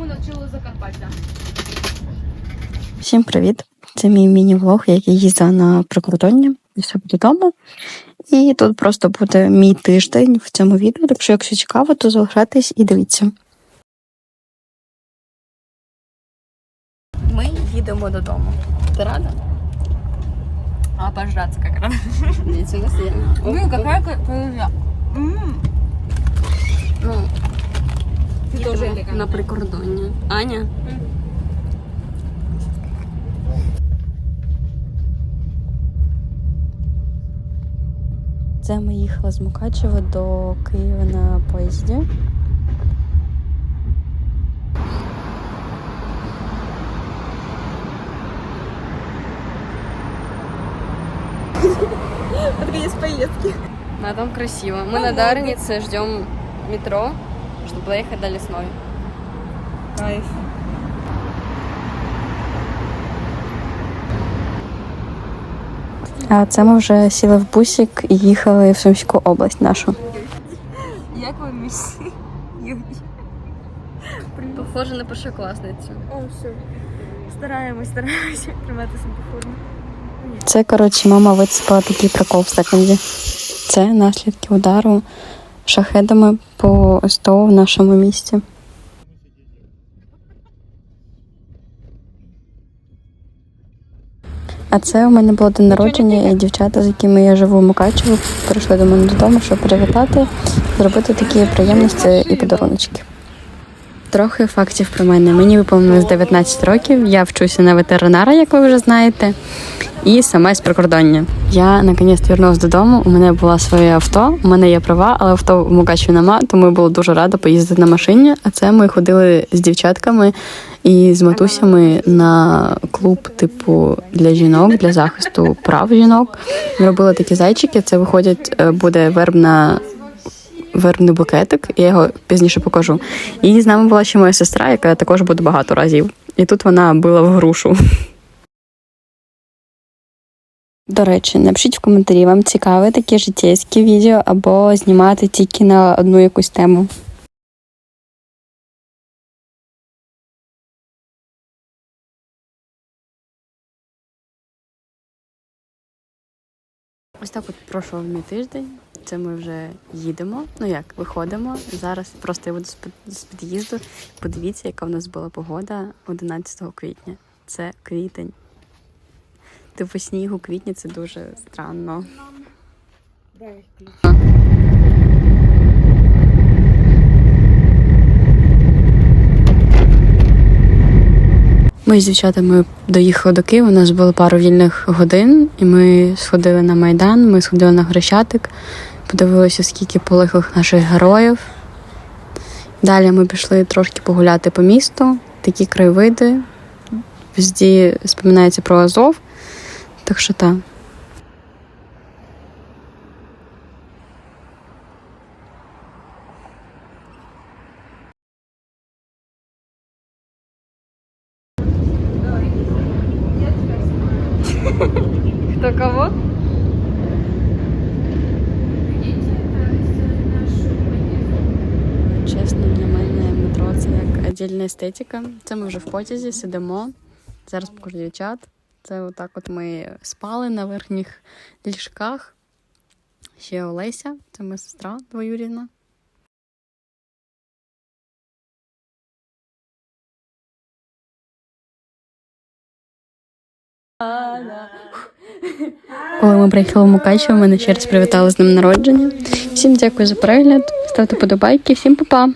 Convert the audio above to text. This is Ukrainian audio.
чому навчили Закарпаття? Всім привіт! Це мій міні-влог, як я їздила на прикордоння і себе додому. І тут просто буде мій тиждень в цьому відео. Так що, якщо цікаво, то залишайтесь і дивіться. Ми їдемо додому. Ти рада? А пожраться как раз. Нічого себе. Блин, какая. Ну, Ты тоже на прикордоння. Аня? Це ми їхали з Мукачева до Києва на поїзді. есть поездки. На там красиво. Мы на Дарнице ждем метро, чтобы доехать до Лесной. Кайф. А це ми вже сіли в бусик і їхали в Сумську область нашу. Як ви місці? Похоже на першокласницю. О, все. Стараємось, стараємось тримати форму. Це, коротше, мама вицепила такий прикол в секунді. Це наслідки удару шахедами по СТО в нашому місті. А це у мене було день народження, і дівчата, з якими я живу в Мукачево, прийшли до мене додому, щоб привітати, зробити такі приємності і подаруночки. Трохи фактів про мене. Мені виповнилось 19 років. Я вчуся на ветеринара, як ви вже знаєте, і саме з прикордоння. Я наконець вернулася додому. У мене було своє авто. У мене є права, але авто в Мукачеві нема, тому я була дуже рада поїздити на машині. А це ми ходили з дівчатками і з матусями на клуб, типу для жінок, для захисту прав жінок. Ми робили такі зайчики. Це виходять, е, буде вербна вербний букетик, я його пізніше покажу. І з нами була ще моя сестра, яка також буде багато разів. І тут вона била в грушу. До речі, напишіть в коментарі, вам цікаві такі життєйські відео або знімати тільки на одну якусь тему. Ось так от пройшов мій тиждень. Це ми вже їдемо. Ну як, виходимо. Зараз просто я буду з під'їзду. Подивіться, яка в нас була погода 11 квітня. Це квітень. Типу сніг у квітні це дуже странно. Ми з дівчатами доїхали до Києва. У нас було пару вільних годин, і ми сходили на Майдан, ми сходили на Хрещатик, подивилися, скільки полеглих наших героїв. Далі ми пішли трошки погуляти по місту, такі краєвиди. Везді споминається про Азов. Так що так. Хто кого? Чесно, для мене метро це як віддільна естетика. Це ми вже в потязі сидимо. Зараз покажу дівчат. Це отак от ми спали на верхніх ліжках. Ще Олеся, це моя сестра двоюрідна. Коли ми приїхали в Мукачево, мене ще раз привітали з ним народження. Всім дякую за перегляд. Ставте подобайки, всім па-па!